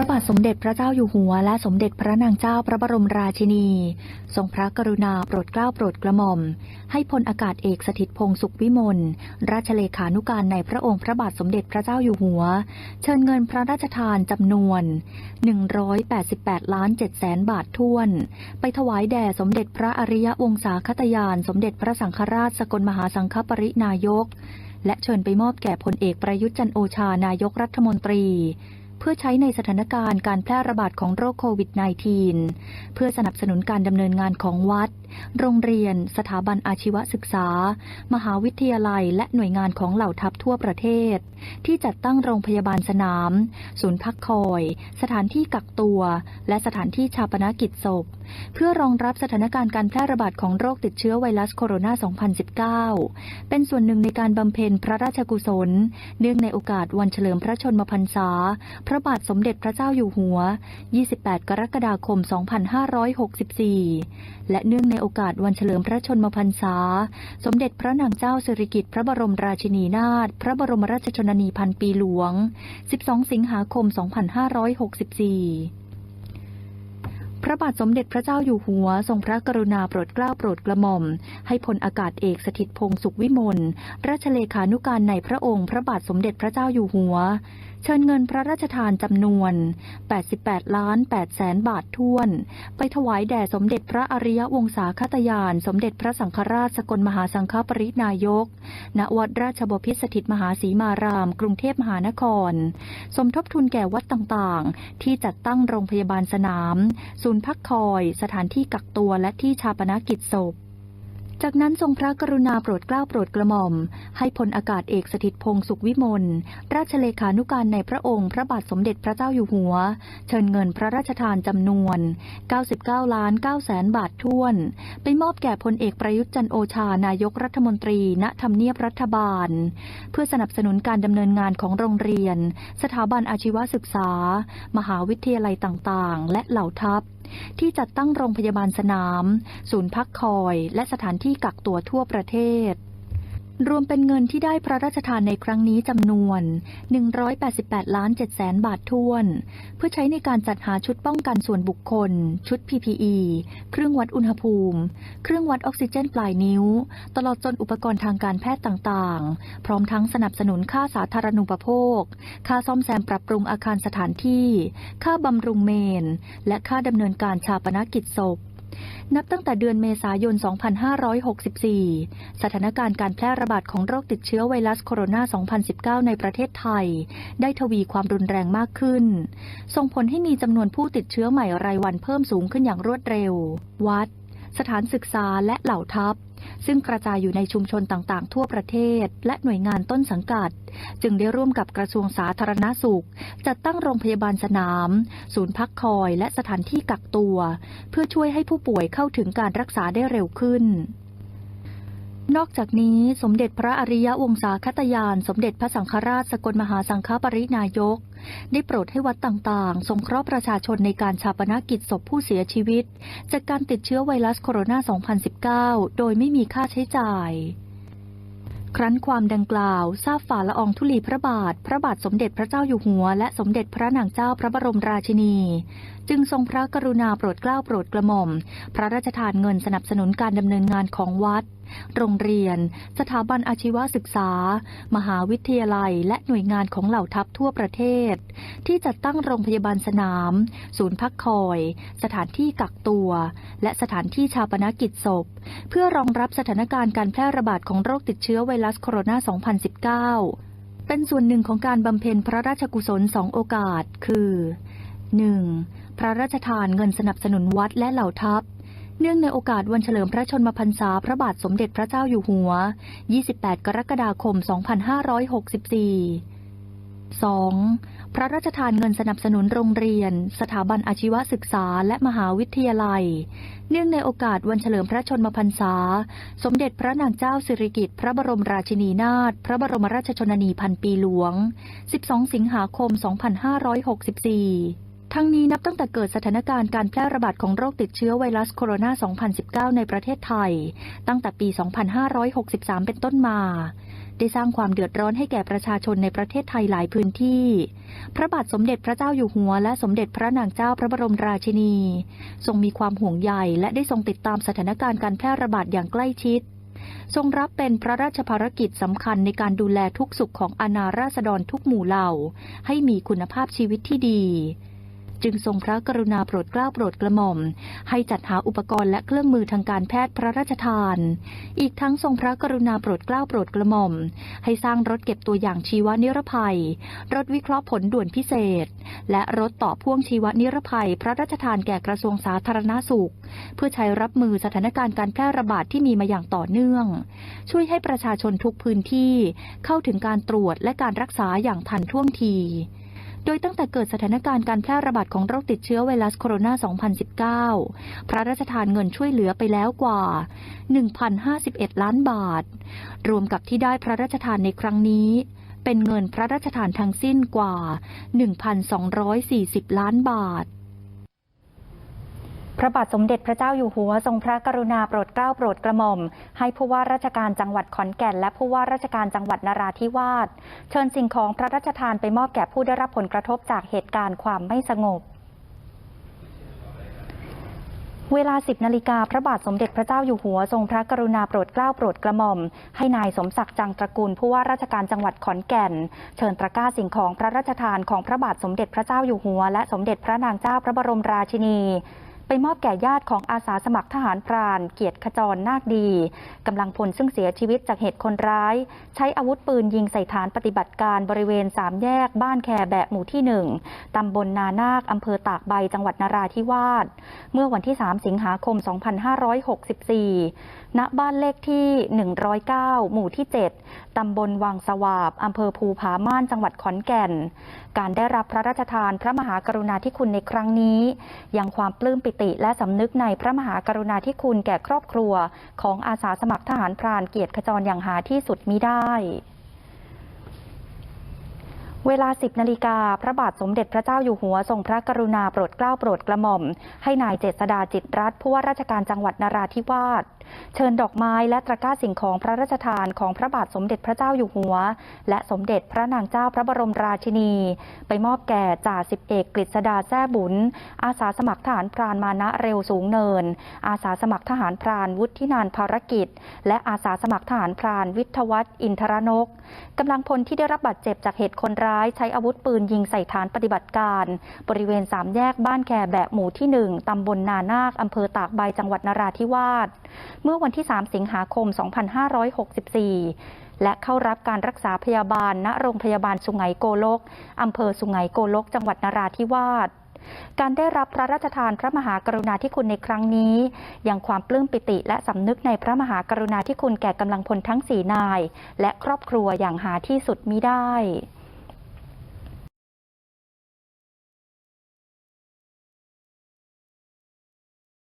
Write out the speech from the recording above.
ระบาทสมเด็จพระเจ้าอยู่หัว และสมเด็จพระนางเจ้าพระบรมราชินี ทรงพระกรุณาโปรดเกล้าโปรดกระหม่อม ให้พลอากาศเอกสถิตพงศ์สุขวิมลราชเลขานุการในพระองค์พระบาทสมเด็จพระเจ้าอยู่หัว เชิญเงินพระราชทานจำนวน 188 ล้าน7แสนบาทท้วน ไปถวายแด่สมเด็จพระอริยวงศาคตยาน สมเด็จพระสังฆราชสกลมหาสังฆปรินายก และเชิญไปมอบแก่พลเอกประยุทธ์จันโอชานายกรัฐมนตรี เพื่อใช้ในสถานการณ์การแพร่ระบาดของโรคโควิด -19 เพื่อสนับสนุนการดำเนินงานของวัด โรงเรียน สถาบันอาชีวศึกษา มหาวิทยาลัย และหน่วยงานของเหล่าทัพทั่วประเทศ ที่จัดตั้งโรงพยาบาลสนาม ศูนย์พักคอย สถานที่กักตัว และสถานที่ชาปนกิจศพ เพื่อรองรับสถานการณ์การแพร่ระบาดของโรคติดเชื้อไวรัสโคโรนา 2019 เป็นส่วนหนึ่งในการบำเพ็ญพระราชกุศล เนื่องในโอกาสวันเฉลิมพระชนมพรรษาพระบาทสมเด็จพระเจ้าอยู่หัว 28 กรกฎาคม 2564 และเนื่องในโอกาสวันเฉลิมพระชนมพรรษา สมเด็จพระนางเจ้าสิริกิติ์พระบรมราชินีนาถ พระบรมราชชนนีพันปีหลวง 12 สิงหาคม 2564พระบาทสมเด็จพระเจ้าอยู่หัว ทรงพระกรุณาโปรดเกล้าโปรดกระหม่อม ให้พลอากาศเอกสถิตพงศ์สุขวิมลราชเลขานุการในพระองค์ พระบาทสมเด็จพระเจ้าอยู่หัว เชิญเงินพระราชทานจำนวน 88 ล้าน8แสนบาทท้วน ไปถวายแด่สมเด็จพระอริยวงศาคตยาน สมเด็จพระสังฆราชสกลมหาสังฆปรินายก ณ วัดราชบพิตรสถิตมหาสีมาราม กรุงเทพมหานคร สมทบทุนแก่วัดต่างๆ ที่จัดตั้งโรงพยาบาลสนาม ศูนย์พักคอย สถานที่กักตัวและที่ชาปนกิจศพ จากนั้นทรงพระกรุณาโปรดเกล้าโปรดกระหม่อม ให้พลอากาศเอกสถิตพงศ์สุขวิมล ราชเลขานุการในพระองค์ พระบาทสมเด็จพระเจ้าอยู่หัว เชิญเงินพระราชทานจำนวน 99 ล้าน9แสนบาทท้วน ไปมอบแก่พลเอกประยุทธ์จันโอชานายกรัฐมนตรี ณทำเนียบรัฐบาล เพื่อสนับสนุนการดำเนินงานของโรงเรียน สถาบันอาชีวศึกษา มหาวิทยาลัยต่างๆ และเหล่าทัพ ที่จัดตั้งโรงพยาบาลสนาม ศูนย์พักคอย และสถานที่กักตัวทั่วประเทศ รวมเป็นเงินที่ได้พระราชทานในครั้งนี้จำนวน 188 ล้าน7แสนบาทท้วน เพื่อใช้ในการจัดหาชุดป้องกันส่วนบุคคล ชุด PPE เครื่องวัดอุณหภูมิ เครื่องวัดออกซิเจนปลายนิ้ว ตลอดจนอุปกรณ์ทางการแพทย์ต่างๆ พร้อมทั้งสนับสนุนค่าสาธารณูปโภค ค่าซ่อมแซมปรับปรุงอาคารสถานที่ ค่าบำรุงเมน และค่าดำเนินการชาปนกิจศพ นับตั้งแต่เดือนเมษายน 2564 สถานการณ์การแพร่ระบาดของโรคติดเชื้อไวรัสโคโรนา 2019 ในประเทศไทย ได้ทวีความรุนแรงมากขึ้น ส่งผลให้มีจำนวนผู้ติดเชื้อใหม่รายวันเพิ่มสูงขึ้นอย่างรวดเร็ว วัด สถานศึกษาและเหล่าทัพ ซึ่งกระจายอยู่ในชุมชนต่างๆ ทั่วประเทศ และหน่วยงานต้นสังกัด จึงได้ร่วมกับกระทรวงสาธารณสุข จัดตั้งโรงพยาบาลสนาม ศูนย์พักคอย และสถานที่กักตัว เพื่อช่วยให้ผู้ป่วยเข้าถึงการรักษาได้เร็วขึ้นนอกจากนี้สมเด็จพระอริยวงศาคตยาน สมเด็จพระสังฆราชสกลมหาสังฆปรินายก ได้โปรดให้วัดต่างๆ สงเคราะห์ประชาชนในการชาปนกิจศพผู้เสียชีวิต จากการติดเชื้อไวรัสโคโรนา 2019 โดยไม่มีค่าใช้จ่ายครั้นความดังกล่าว ทราบฝ่าละอองธุลีพระบาท พระบาทสมเด็จพระเจ้าอยู่หัว และสมเด็จพระนางเจ้าพระบรมราชินี จึงทรงพระกรุณาโปรดเกล้าโปรดกระหม่อม พระราชทานเงินสนับสนุนการดำเนินงานของวัด โรงเรียน สถาบันอาชีวศึกษา มหาวิทยาลัย และหน่วยงานของเหล่าทัพทั่วประเทศ ที่จัดตั้งโรงพยาบาลสนาม ศูนย์พักคอย สถานที่กักตัว และสถานที่ชาปนกิจศพ เพื่อรองรับสถานการณ์การแพร่ระบาดของโรคติดเชื้อไวรัสโคโรนา 2019เป็นส่วนหนึ่งของการบำเพ็ญพระราชกุศลสองโอกาส คือ 1. พระราชทานเงินสนับสนุนวัดและเหล่าทัพ เนื่องในโอกาสวันเฉลิมพระชนมพรรษาพระบาทสมเด็จพระเจ้าอยู่หัว 28 กรกฎาคม 2564 2. พระราชทานเงินสนับสนุนโรงเรียน สถาบันอาชีวศึกษาและมหาวิทยาลัย เนื่องในโอกาสวันเฉลิมพระชนมพรรษา สมเด็จพระนางเจ้าสิริกิติ์พระบรมราชินีนาถพระบรมราชชนนีพันปีหลวง 12 สิงหาคม 2564 ทั้งนี้นับตั้งแต่เกิดสถานการณ์การแพร่ระบาดของโรคติดเชื้อไวรัสโคโรนา 2019 ในประเทศไทย ตั้งแต่ปี 2563 เป็นต้นมาได้สร้างความเดือดร้อนให้แก่ประชาชนในประเทศไทยหลายพื้นที่ พระบาทสมเด็จพระเจ้าอยู่หัว และสมเด็จพระนางเจ้าพระบรมราชินี ทรงมีความห่วงใยและได้ทรงติดตามสถานการณ์การแพร่ระบาดอย่างใกล้ชิด ทรงรับเป็นพระราชภารกิจสำคัญในการดูแลทุกสุขของอาณาราษฎรทุกหมู่เหล่า ให้มีคุณภาพชีวิตที่ดี จึงทรงพระกรุณาโปรดเกล้าโปรดกระหม่อม ให้จัดหาอุปกรณ์และเครื่องมือทางการแพทย์พระราชทาน อีกทั้งทรงพระกรุณาโปรดเกล้าโปรดกระหม่อม ให้สร้างรถเก็บตัวอย่างชีวนิรภัย รถวิเคราะห์ผลด่วนพิเศษ และรถต่อพ่วงชีวนิรภัย พระราชทานแก่กระทรวงสาธารณาสุข เพื่อใช้รับมือสถานการณ์การแพร่ระบาดที่มีมาอย่างต่อเนื่อง ช่วยให้ประชาชนทุกพื้นที่เข้าถึงการตรวจและการรักษาอย่างทันท่วงที โดยตั้งแต่เกิดสถานการณ์การแพร่ระบาดของโรคติดเชื้อไวรัสโคโรนา 2019 พระราชทานเงินช่วยเหลือไปแล้วกว่า 1,051 ล้านบาท รวมกับที่ได้พระราชทานในครั้งนี้ เป็นเงินพระราชทานทั้งสิ้นกว่า 1,240 ล้านบาท พระบาทสมเด็จพระเจ้าอยู่หัวทรงพระกรุณาโปรดเกล้าโปรดกระหม่อม ให้ผู้ว่าราชการจังหวัดขอนแก่น และผู้ว่าราชการจังหวัดนราธิวาสเชิญสิ่งของพระราชทานไปมอบแก่ผู้ได้รับผลกระทบจากเหตุการณ์ความไม่สงบเวลา 10 นาฬิกา พระบาทสมเด็จพระเจ้าอยู่หัว ทรงพระกรุณาโปรดเกล้าโปรดกระหม่อม ให้นายสมศักดิ์จังตระกูลผู้ว่าราชการจังหวัดขอนแก่น เชิญตะก้าสิ่งของพระราชทานของพระบาทสมเด็จพระเจ้าอยู่หัว และสมเด็จพระนางเจ้าพระบรมราชินี ไปมอบแก่ญาติของอาสาสมัครทหารพรานเกียรติขจรนาคดีกำลังพลซึ่งเสียชีวิตจากเหตุคนร้าย ใช้อาวุธปืนยิงใส่ฐานปฏิบัติการบริเวณสามแยกบ้านแคแบะหมู่ที่หนึ่งตำบลนานาคอำเภอตากใบจังหวัดนราธิวาสเมื่อวันที่ 3 สิงหาคม 2564 ณ บ้านเลขที่ 109 หมู่ที่ 7 ตำบลวังสวาบอำเภอภูผาม่านจังหวัดขอนแก่น การได้รับพระราชทานพระมหากรุณาธิคุณในครั้งนี้ ยังความปลื้มปิติและสำนึกในพระมหากรุณาธิคุณแก่ครอบครัว ของอาสาสมัครทหารพรานเกียรติขจรอย่างหาที่สุดมิได้ เวลา 10 นาฬิกา พระบาทสมเด็จพระเจ้าอยู่หัวทรงพระกรุณาโปรดเกล้าโปรดกระหม่อม ให้นายเจษดาจิตรัตน์ผู้ว่าราชการจังหวัดนราธิวาส เชิญดอกไม้และตะกร้าสิ่งของพระราชทานของพระบาทสมเด็จพระเจ้าอยู่หัว และสมเด็จพระนางเจ้าพระบรมราชินี ไปมอบแก่จ่าสิบเอกกฤษดาแซ่บุญ อาสาสมัครทหารพรานมานะเร็วสูงเนิน อาสาสมัครทหารพรานวุฒินานภารกิจ และอาสาสมัครทหารพรานวิทวัฒน์อินทรนกกำลังพลที่ได้รับบาดเจ็บจากเหตุคนร้ายใช้อาวุธปืนยิงใส่ฐานปฏิบัติการ บริเวณสามแยกบ้านแคแบะหมู่ที่หนึ่งตำบลนานาค อำเภอตากใบจังหวัดนราธิวาส เมื่อวันที่ 3 สิงหาคม 2564 และเข้ารับการรักษาพยาบาลณโรงพยาบาลสุไหงโกลก อำเภอสุไหงโกลก จังหวัดนราธิวาสการได้รับพระราชทานพระมหากรุณาธิคุณในครั้งนี้ ยังความปลื้มปิติและสำนึกในพระมหากรุณาธิคุณแก่กำลังพลทั้งสี่นาย และครอบครัวอย่างหาที่สุดมิได้